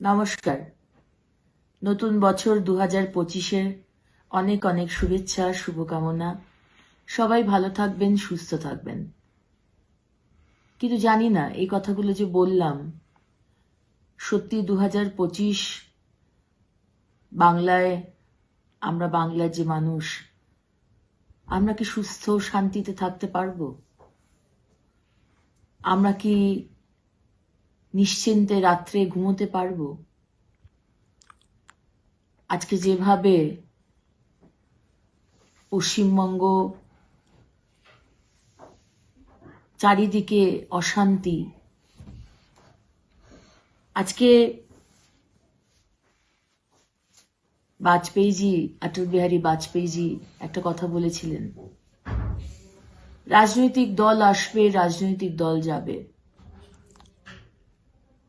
নমস্কার। নতুন বছর দু হাজার পঁচিশের অনেক অনেক শুভেচ্ছা, শুভকামনা। সবাই ভালো থাকবেন, সুস্থ থাকবেন। কিন্তু জানি না, এই কথাগুলো যে বললাম, সত্যি দু হাজার পঁচিশ বাংলায় আমরা বাংলার যে মানুষ, আমরা কি সুস্থ, শান্তিতে থাকতে পারব? আমরা কি নিশ্চিন্তে রাত্রে ঘুমোতে পারব? আজকে যেভাবে পশ্চিমবঙ্গ চারিদিকে অশান্তি, আজকে বাজপেয়ীজি অটল বিহারী বাজপেয়ীজি একটা কথা বলেছিলেন, রাজনৈতিক দল আসবে, রাজনৈতিক দল যাবে।